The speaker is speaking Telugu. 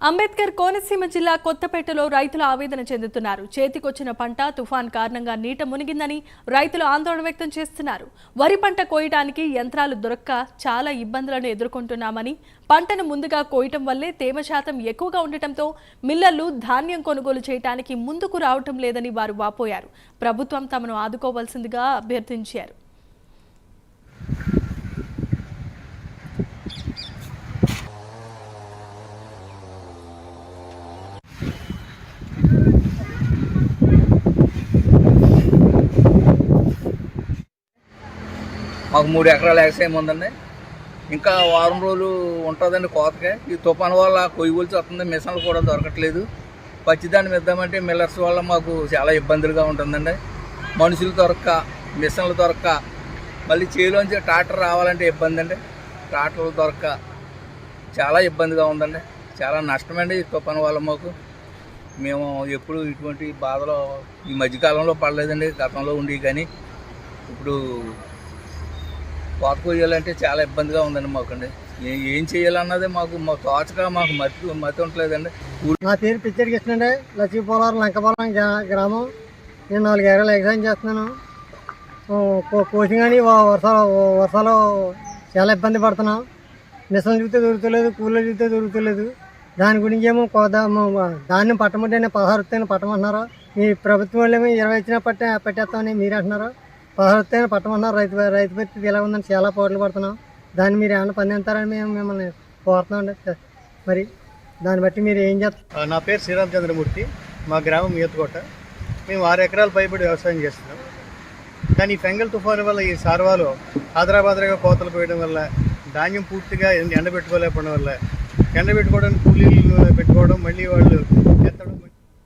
అంబేద్కర్ కోనసీమ జిల్లా కొత్తపేటలో రైతులు ఆవేదన చెందుతున్నారు. చేతికొచ్చిన పంట తుఫాన్ కారణంగా నీట మునిగిందని రైతులు ఆందోళన వ్యక్తం చేస్తున్నారు. వరి పంట కోయడానికి యంత్రాలు దొరక్క చాలా ఇబ్బందులను ఎదుర్కొంటున్నామని పంటను ముందుగా కోయటం వల్లే తేమ శాతం ఎక్కువగా ఉండటంతో మిల్లర్లు ధాన్యం కొనుగోలు చేయడానికి ముందుకు రావటం లేదని వారు వాపోయారు. ప్రభుత్వం తమను ఆదుకోవాల్సిందిగా అభ్యర్థించారు. మాకు మూడు ఎకరాలు వ్యవసాయం ఉందండి. ఇంకా వారం రోజులు ఉంటుందండి కోతకే. ఈ తుఫాన్ వల్ల కొయ్యగూల్చి వస్తుంది మిషన్లు కూడా దొరకట్లేదు. పచ్చిదాన్ని మిద్దామంటే మిల్లర్స్ వల్ల మాకు చాలా ఇబ్బందులుగా ఉంటుందండి. మనుషులు దొరక్క మిషన్లు దొరక్క మళ్ళీ చేలోంచి ట్రాక్టర్ రావాలంటే ఇబ్బంది అండి ట్రాక్టర్లు దొరక్క చాలా ఇబ్బందిగా ఉందండి. చాలా నష్టమండి ఈ పని వల్ల మాకు. మేము ఎప్పుడు ఇటువంటి బాధలో ఈ మధ్యకాలంలో పడలేదండి గతంలో ఉండి కానీ. ఇప్పుడు కోత కొయ్యాలంటే చాలా ఇబ్బందిగా ఉందండి మాకండి. నేను ఏం చేయాలన్నదే మాకు మా తోచక మాకు మతి మతి ఉండలేదండి నా పేరు పిచ్చడి కృష్ణ అండి. లక్ష్మీపోలవరం లంకపోలవరం గ్రా- గ్రామం. నేను నాలుగు ఎకరాలు ఎగ్జామ్ చేస్తున్నాను. కోచింగ్ అని వర్షాలు వర్షాలు చాలా ఇబ్బంది పడుతున్నాం. మిషన్ చూస్తే దొరుకుతలేదు కూలీలు చూస్తే దొరుకుతలేదు. దాని గురించి ఏమో కోదా ధాన్యం పట్టమంటే పదహారు వస్తాయని పట్టమంటున్నారు? ఈ ప్రభుత్వం వాళ్ళు ఏమో ఇరవై వచ్చిన పట్టే పట్టేస్తామని మీరు అంటున్నారు పదహారు వస్తాయని పట్టమన్నారు రైతు రైతు పరిస్థితి ఎలా ఉందని చాలా పోట్లు పడుతున్నాం. దాన్ని మీరు ఏమైనా పందిస్తారని మేము మిమ్మల్ని కోరుతున్నాం మరి దాన్ని బట్టి మీరు ఏం చేస్తారు ఆ, నా పేరు శ్రీరామచంద్రమూర్తి. మా గ్రామం ఈతకోట మేము ఆరు ఎకరాలు పైబడి వ్యవసాయం చేస్తున్నాం. కానీ ఈ ఫెంగల్ తుఫాను వల్ల ఈ సార్వాలు ఆదరాబాదరాగా కోతలు పోయడం వల్ల ధాన్యం పూర్తిగా ఎండబెట్టుకోలేకపోవడం వల్ల ఎండబెట్టుకోవడానికి కూలీలు పెట్టుకోవడం మళ్ళీ వాళ్ళు ఎత్తడం